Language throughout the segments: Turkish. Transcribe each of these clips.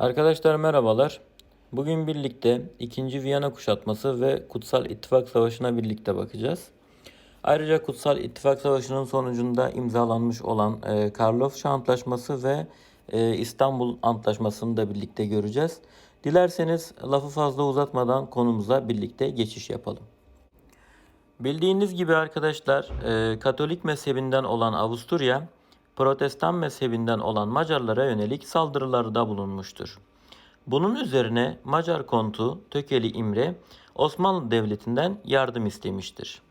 Arkadaşlar merhabalar. Bugün birlikte 2. Viyana kuşatması ve Kutsal İttifak Savaşı'na birlikte bakacağız. Ayrıca Kutsal İttifak Savaşı'nın sonucunda imzalanmış olan e, Karlofça Antlaşması ve e, İstanbul Antlaşması'nı da birlikte göreceğiz. Dilerseniz lafı fazla uzatmadan konumuza birlikte geçiş yapalım. Bildiğiniz gibi arkadaşlar e, Katolik mezhebinden olan Avusturya, Protestan mezhebinden olan Macarlara yönelik saldırılarda bulunmuştur. Bunun üzerine Macar kontu Tökeli İmre Osmanlı Devleti'nden yardım istemiştir.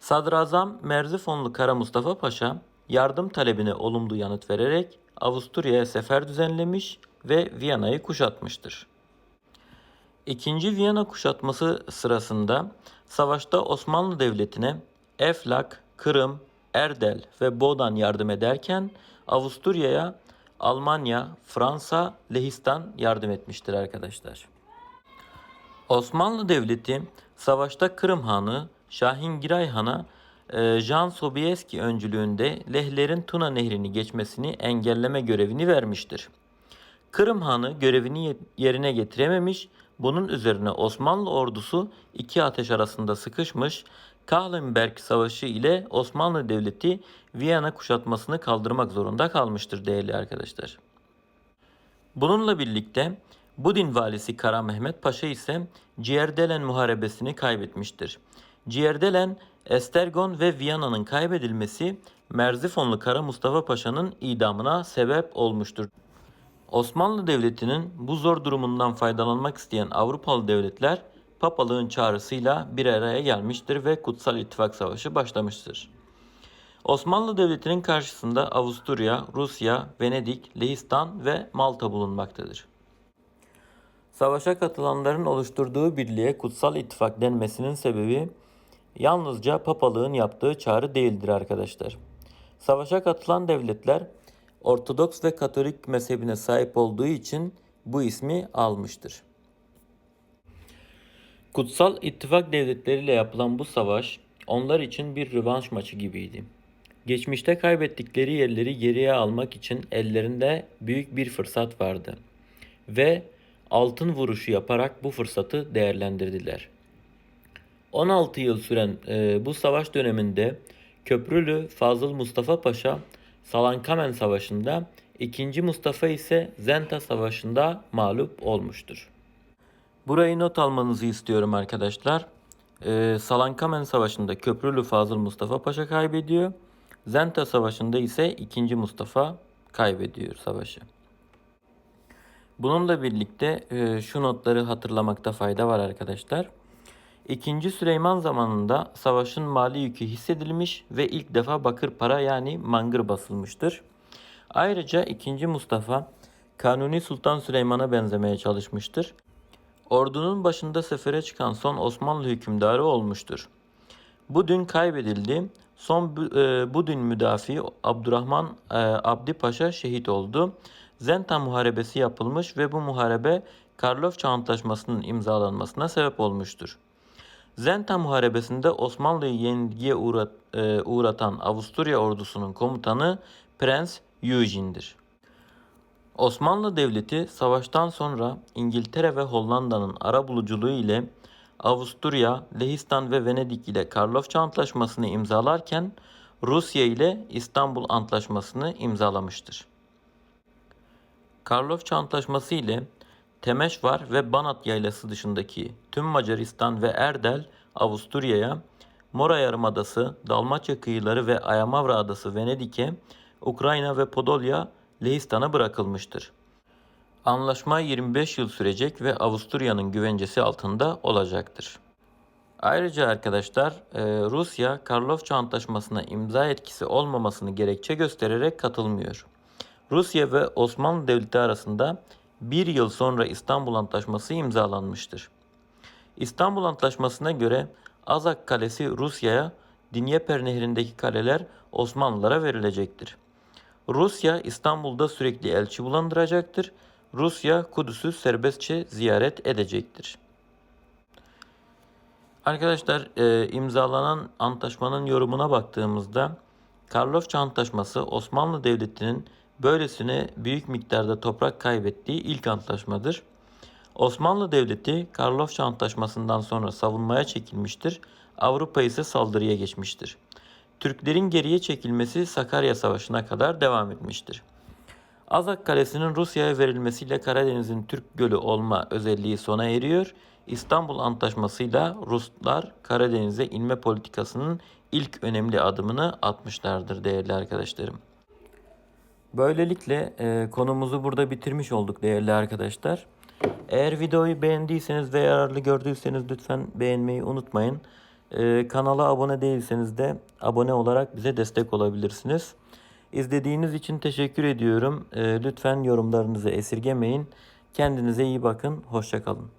Sadrazam Merzifonlu Kara Mustafa Paşa yardım talebine olumlu yanıt vererek Avusturya'ya sefer düzenlemiş ve Viyana'yı kuşatmıştır. İkinci Viyana kuşatması sırasında savaşta Osmanlı Devleti'ne Eflak, Kırım, Erdel ve Bodan yardım ederken Avusturya'ya Almanya, Fransa, Lehistan yardım etmiştir arkadaşlar. Osmanlı Devleti savaşta Kırım Hanı Şahin Giray Han'a e, Jan Sobieski öncülüğünde Lehlerin Tuna Nehri'ni geçmesini engelleme görevini vermiştir. Kırım Hanı görevini yerine getirememiş, bunun üzerine Osmanlı ordusu iki ateş arasında sıkışmış, Kahlenberg Savaşı ile Osmanlı Devleti Viyana kuşatmasını kaldırmak zorunda kalmıştır değerli arkadaşlar. Bununla birlikte Budin valisi Kara Mehmet Paşa ise Ciğerdelen muharebesini kaybetmiştir. Ciğerdelen, Estergon ve Viyana'nın kaybedilmesi Merzifonlu Kara Mustafa Paşa'nın idamına sebep olmuştur. Osmanlı Devleti'nin bu zor durumundan faydalanmak isteyen Avrupalı devletler papalığın çağrısıyla bir araya gelmiştir ve Kutsal İttifak Savaşı başlamıştır. Osmanlı Devleti'nin karşısında Avusturya, Rusya, Venedik, Lehistan ve Malta bulunmaktadır. Savaşa katılanların oluşturduğu birliğe Kutsal İttifak denmesinin sebebi yalnızca papalığın yaptığı çağrı değildir arkadaşlar. Savaşa katılan devletler Ortodoks ve Katolik mezhebine sahip olduğu için bu ismi almıştır. Kutsal İttifak devletleriyle yapılan bu savaş onlar için bir rövanş maçı gibiydi. Geçmişte kaybettikleri yerleri geriye almak için ellerinde büyük bir fırsat vardı ve altın vuruşu yaparak bu fırsatı değerlendirdiler. 16 yıl süren e, bu savaş döneminde Köprülü Fazıl Mustafa Paşa Salankamen Savaşı'nda, 2. Mustafa ise Zenta Savaşı'nda mağlup olmuştur. Burayı not almanızı istiyorum arkadaşlar. Ee, Salankamen Savaşı'nda Köprülü Fazıl Mustafa Paşa kaybediyor. Zenta Savaşı'nda ise 2. Mustafa kaybediyor savaşı. Bununla birlikte e, şu notları hatırlamakta fayda var arkadaşlar. İkinci Süleyman zamanında savaşın mali yükü hissedilmiş ve ilk defa bakır para yani mangır basılmıştır. Ayrıca 2. Mustafa Kanuni Sultan Süleyman'a benzemeye çalışmıştır. Ordunun başında sefere çıkan son Osmanlı hükümdarı olmuştur. Bu dün kaybedildi. Son bu, e, dün müdafi Abdurrahman e, Abdi Paşa şehit oldu. Zenta Muharebesi yapılmış ve bu muharebe Karlofça Antlaşması'nın imzalanmasına sebep olmuştur. Zenta Muharebesi'nde Osmanlı'yı yenilgiye uğrat, e, uğratan Avusturya ordusunun komutanı Prens Eugene'dir. Osmanlı Devleti savaştan sonra İngiltere ve Hollanda'nın ara buluculuğu ile Avusturya, Lehistan ve Venedik ile Karlofça Antlaşması'nı imzalarken Rusya ile İstanbul Antlaşması'nı imzalamıştır. Karlofça Antlaşması ile Temeşvar ve Banat yaylası dışındaki tüm Macaristan ve Erdel Avusturya'ya, Mora Yarımadası, Dalmaçya kıyıları ve Ayamavra adası Venedik'e, Ukrayna ve Podolya Lehistan'a bırakılmıştır. Anlaşma 25 yıl sürecek ve Avusturya'nın güvencesi altında olacaktır. Ayrıca arkadaşlar e, Rusya Karlofça Antlaşması'na imza etkisi olmamasını gerekçe göstererek katılmıyor. Rusya ve Osmanlı Devleti arasında bir yıl sonra İstanbul Antlaşması imzalanmıştır. İstanbul Antlaşması'na göre Azak Kalesi Rusya'ya, Dinyeper Nehri'ndeki kaleler Osmanlılara verilecektir. Rusya İstanbul'da sürekli elçi bulandıracaktır. Rusya Kudüs'ü serbestçe ziyaret edecektir. Arkadaşlar e, imzalanan antlaşmanın yorumuna baktığımızda Karlofça Antlaşması Osmanlı Devleti'nin böylesine büyük miktarda toprak kaybettiği ilk antlaşmadır. Osmanlı Devleti Karlofça Antlaşması'ndan sonra savunmaya çekilmiştir. Avrupa ise saldırıya geçmiştir. Türklerin geriye çekilmesi Sakarya Savaşı'na kadar devam etmiştir. Azak Kalesi'nin Rusya'ya verilmesiyle Karadeniz'in Türk Gölü olma özelliği sona eriyor. İstanbul Antlaşması'yla Ruslar Karadeniz'e inme politikasının ilk önemli adımını atmışlardır değerli arkadaşlarım. Böylelikle e, konumuzu burada bitirmiş olduk değerli arkadaşlar. Eğer videoyu beğendiyseniz ve yararlı gördüyseniz lütfen beğenmeyi unutmayın. E, kanala abone değilseniz de abone olarak bize destek olabilirsiniz. İzlediğiniz için teşekkür ediyorum. E, lütfen yorumlarınızı esirgemeyin. Kendinize iyi bakın. Hoşçakalın.